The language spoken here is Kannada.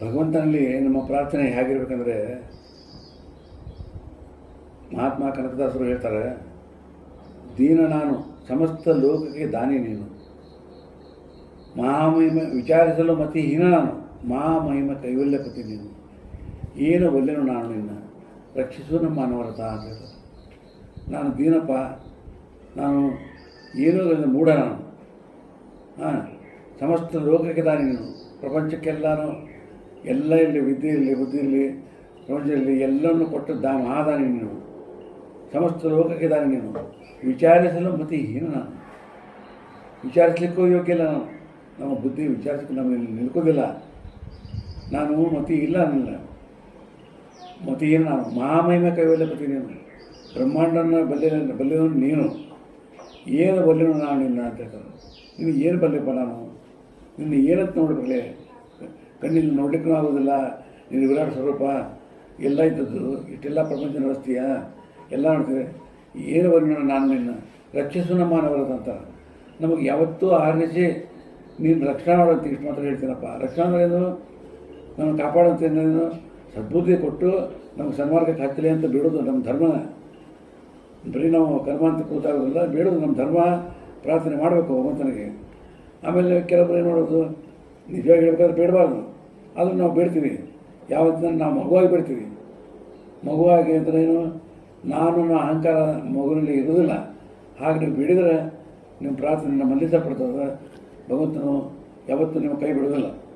ಭಗವಂತನಲ್ಲಿ ನಮ್ಮ ಪ್ರಾರ್ಥನೆ ಹೇಗಿರ್ಬೇಕಂದ್ರೆ ಮಹಾತ್ಮ ಕನಕದಾಸರು ಹೇಳ್ತಾರೆ, ದೀನ ನಾನು, ಸಮಸ್ತ ಲೋಕಕ್ಕೆ ದಾನಿ ನೀನು. ಮಹಾಮಹಿಮ, ವಿಚಾರಿಸಲು ಮತಿ ಹೀನ ನಾನು. ಮಹಾಮಹಿಮ ಕೈವಲ್ಯಪತಿ ನೀನು. ಏನು ಒಲ್ಲೆನು ನಾನು ನಿನ್ನ. ರಕ್ಷಿಸು ನಮ್ಮ ಅನವರತ ಅಂತ ಹೇಳ್ತಾರೆ. ನಾನು ದೀನಪ್ಪ, ನಾನು ಏನೂ ಮೂಢ ನಾನು. ಹಾಂ, ಸಮಸ್ತ ಲೋಕಕ್ಕೆ ದಾನಿ ನೀನು. ಪ್ರಪಂಚಕ್ಕೆಲ್ಲನೂ ಎಲ್ಲ ಇರಲಿ ವಿದ್ಯೆ ಇರಲಿ, ಬುದ್ಧಿ ಇರಲಿ ಇರಲಿ, ಎಲ್ಲವನ್ನು ಕೊಟ್ಟು ದಾನ ಮಹಾದಾನಿ ನೀನು. ಸಮಸ್ತ ಲೋಕಕ್ಕೆ ದಾನ ನೀನು. ವಿಚಾರಿಸಲು ಮತಿ ಹೀನ ನಾನು. ವಿಚಾರಿಸಲಿಕ್ಕೂ ಯೋಗ್ಯ ಇಲ್ಲ ನಾನು. ನಮ್ಮ ಬುದ್ಧಿ ವಿಚಾರಿಸಲಿಕ್ಕೆ ನಮಗೆ ನಿಲ್ಕೋದಿಲ್ಲ. ನಾನು ಮತಿ ಇಲ್ಲ ಅನ್ನಿಲ್ಲ. ಮತಿ ಏನು ನಾನು ಕೈವಲ್ಲ ಮತಿ ನೀನು. ಬ್ರಹ್ಮಾಂಡನ ಬಲ್ಲೆ ಬಲ್ಲೆದವನು ನೀನು. ಏನು ಬಲ್ಲೆನು ನಾನು ನಿನ್ನ ಅಂತ ಹೇಳ್ತಾರೆ ನೀನು ಏನು ಬಲ್ಲೆಪ್ಪ ನಾನು ನಿನ್ನ ಏನಂತ ನೋಡಬಲ್ಲೆ ಕಣ್ಣಿಂದ ನೋಡ್ಲಿಕ್ಕೂ ಆಗೋದಿಲ್ಲ. ನೀನು ವಿರಾಟ್ ಸ್ವರೂಪ ಎಲ್ಲ ಇದ್ದದ್ದು, ಇಷ್ಟೆಲ್ಲ ಪ್ರಪಂಚ ನಡೆಸ್ತೀಯ ಎಲ್ಲ ನೋಡ್ತೀವಿ ಏನು ವರ್ಣ ನಾನು ನಿನ್ನ? ರಕ್ಷಿಸು ನಮ್ಮ ಅಂತ ನಮಗೆ ಯಾವತ್ತೂ ಆರಿಸಿ ನೀನು ರಕ್ಷಣಾ ಮಾಡೋಂತ ಇಷ್ಟು ಮಾತ್ರ ಹೇಳ್ತೀನಪ್ಪ. ರಕ್ಷಣೆ ಏನು? ನಮ್ಮನ್ನು ಕಾಪಾಡೋಂತ ಏನೇನು ಸದ್ಬುದ್ಧಿ ಕೊಟ್ಟು ನಮ್ಗೆ ಸನ್ಮಾರ್ಗಕ್ಕೆ ಹತ್ತಲಿ ಅಂತ ಬಿಡೋದು ನಮ್ಮ ಧರ್ಮ. ಬರೀ ನಾವು ಕರ್ಮ ಅಂತ ಕೂತಾಗೋದಿಲ್ಲ ಬೇಡೋದು ನಮ್ಮ ಧರ್ಮ. ಪ್ರಾರ್ಥನೆ ಮಾಡಬೇಕು ಭಗವಂತನಿಗೆ. ಆಮೇಲೆ ಕೆಲವರು ಏನು ಮಾಡೋದು? ನಿಜವಾಗಿ ಹೇಳ್ಬೇಕಾದ್ರೆ ಬೇಡಬಾರ್ದು. ಆದರೂ ನಾವು ಬೇಡ್ತೀವಿ. ಯಾವತ್ತಿನ ನಾವು ಮಗುವಾಗಿ ಬೇಡ್ತೀವಿ. ಮಗುವಾಗಿ ಅಂದ್ರೆ ಏನು? ನಾನು ಅಹಂಕಾರ ಮಗುವಿನಲ್ಲಿ ಇರೋದಿಲ್ಲ ಹಾಗೆ ನೀವು ಬೇಡಿದರೆ ನಿಮ್ಮ ಪ್ರಾರ್ಥನೆ ನಮ್ಮಲ್ಲಿ ಪಡ್ತದೆ ಭಗವಂತನು ಯಾವತ್ತೂ ನಿಮ್ಮ ಕೈ ಬಿಡೋದಿಲ್ಲ